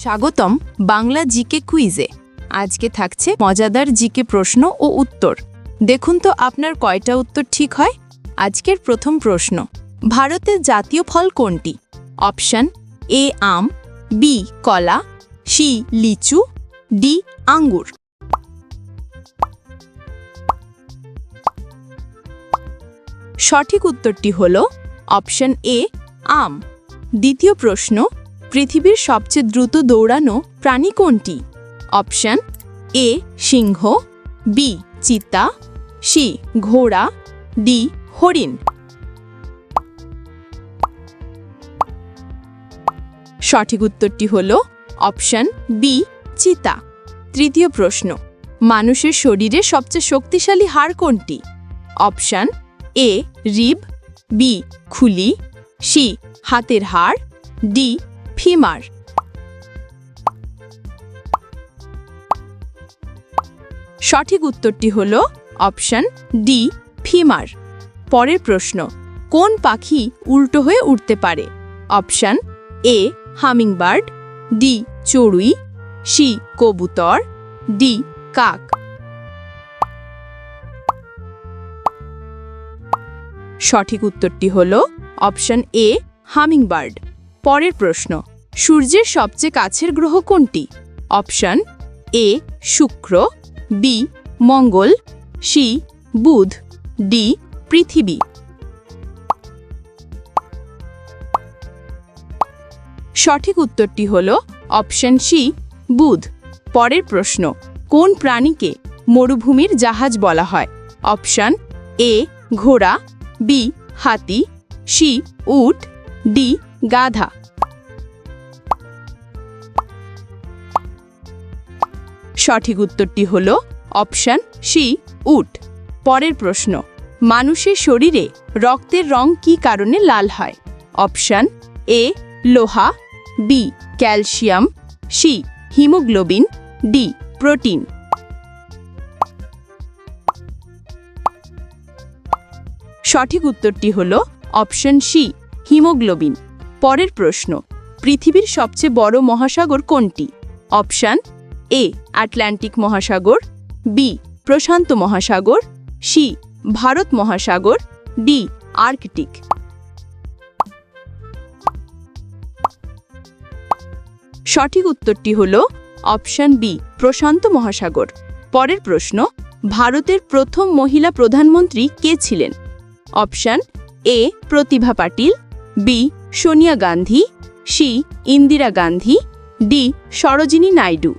স্বাগতম বাংলা জিকে কুইজে। আজকে থাকছে মজাদার জিকে প্রশ্ন ও উত্তর। দেখুন তো আপনার কয়টা উত্তর ঠিক হয়? আজকের প্রথম প্রশ্ন, ভারতের জাতীয় ফল কোনটি? অপশন, এ আম, বি কলা, সি লিচু, ডি আঙ্গুর। সঠিক উত্তরটি হল অপশন এ, আম। দ্বিতীয় প্রশ্ন পৃথিবীর সবচেয়ে দ্রুত দৌড়ানো প্রাণী কোনটি? অপশন এ, সিংহ, বি, চিতা, সি, ঘোড়া, ডি, হরিণ। সঠিক উত্তরটি হল অপশন বি, চিতা। তৃতীয় প্রশ্ন, মানুষের শরীরে সবচেয়ে শক্তিশালী হাড় কোনটি? অপশন এ, রিব, বি, খুলি, সি, হাতের হাড়, ডি ফিমার সঠিক উত্তরটি হল অপশন ডি ফিমার পরের প্রশ্ন, কোন পাখি উল্টো হয়ে উঠতে পারে? অপশন এ হামিংবার্ড ডি চড়ুই সি কবুতর ডি কাক। সঠিক উত্তরটি হল অপশন এ হামিংবার্ড পরের প্রশ্ন সূর্যের সবচেয়ে কাছের গ্রহ কোনটি? অপশন এ, শুক্র, বি, মঙ্গল, সি, বুধ, ডি, পৃথিবী। সঠিক উত্তরটি হল অপশন সি, বুধ। পরের প্রশ্ন, কোন প্রাণীকে মরুভূমির জাহাজ বলা হয়? অপশন এ, ঘোড়া, বি, হাতি, সি, উট, ডি, গাধা। সঠিক উত্তরটি হল অপশান সি, উট। পরের প্রশ্ন, মানুষের শরীরে রক্তের রং কী কারণে লাল হয়? অপশান এ, লোহা, B, calcium, C, haemoglobin, D, protein. সঠিক উত্তরটি হল অপশন সি, হিমোগ্লোবিন। পরের প্রশ্ন, পৃথিবীর সবচেয়ে বড় মহাসাগর কোনটি? অপশন এ, আটলান্টিক মহাসাগর, বি, প্রশান্ত মহাসাগর, সি, ভারত মহাসাগর, ডি, আর্কটিক। সঠিক উত্তরটি হল অপশন বি, প্রশান্ত মহাসাগর। পরের প্রশ্ন, ভারতের প্রথম মহিলা প্রধানমন্ত্রী কে ছিলেন? Option, A, Pratibha Patil, B, Sonia Gandhi, C, Indira Gandhi, D, Sarojini Naidu.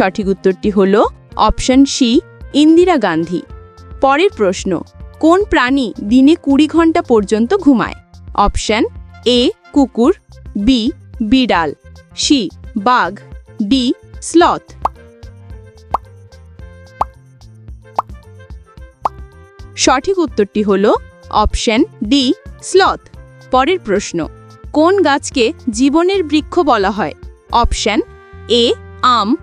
সঠিক উত্তরটি হল অপশন সি, ইন্দিরা গান্ধী। পরের প্রশ্ন, কোন প্রাণী দিনে কুড়ি ঘণ্টা পর্যন্ত ঘুমায়? অপশন এ, কুকুর, বি, বিড়াল, সি, বাঘ, ডি, স্লথ। সঠিক উত্তরটি হল অপশন ডি, স্লথ। পরের প্রশ্ন, কোন গাছকে জীবনের বৃক্ষ বলা হয়? অপশন এ, আম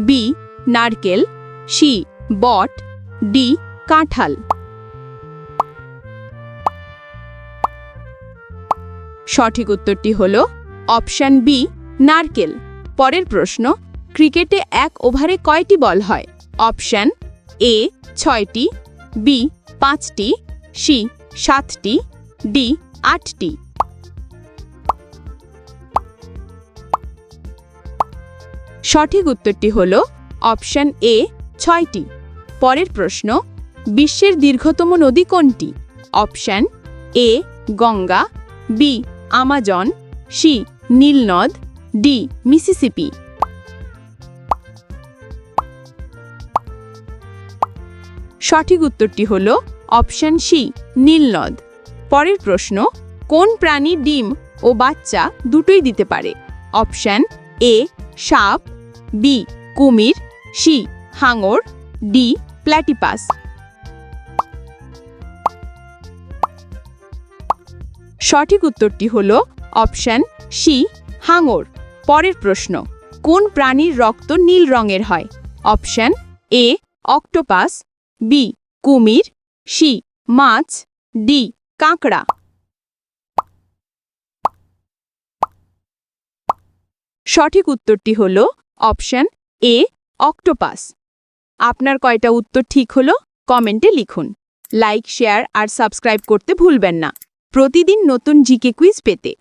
বি, নারকেল, সি, বট, ডি, কাঁঠাল। সঠিক উত্তরটি হল অপশান বি, নারকেল। পরের প্রশ্ন, ক্রিকেটে এক ওভারে কয়টি বল হয়? অপশান এ, ছয়টি, বি, পাঁচটি, সি, সাতটি, ডি, আটটি। সঠিক উত্তরটি হল অপশান এ ছয়টি। পরের প্রশ্ন, বিশ্বের দীর্ঘতম নদী কোনটি? Option A Ganga, B Amazon, C নীলনদ, D Mississippi. সঠিক উত্তরটি হল অপশান সি নীলনদ। পরের প্রশ্ন, কোন প্রাণী ডিম ও বাচ্চা দুটোই দিতে পারে? অপশান এ সাপ বি কুমির সি হাঙর ডি প্ল্যাটিপাস। সঠিক উত্তরটি হল অপশান সি হাঙর। পরের প্রশ্ন, কোন প্রাণীর রক্ত নীল রঙের হয়? অপশান এ অক্টোপাস বি কুমির সি মাছ ডি কাঁকড়া। সঠিক উত্তরটি হল অপশন এ, অক্টোপাস। আপনার কয়টা উত্তর ঠিক হলো? কমেন্টে লিখুন। লাইক, শেয়ার আর সাবস্ক্রাইব করতে ভুলবেন না। প্রতিদিন নতুন জিকে কুইজ পেতে।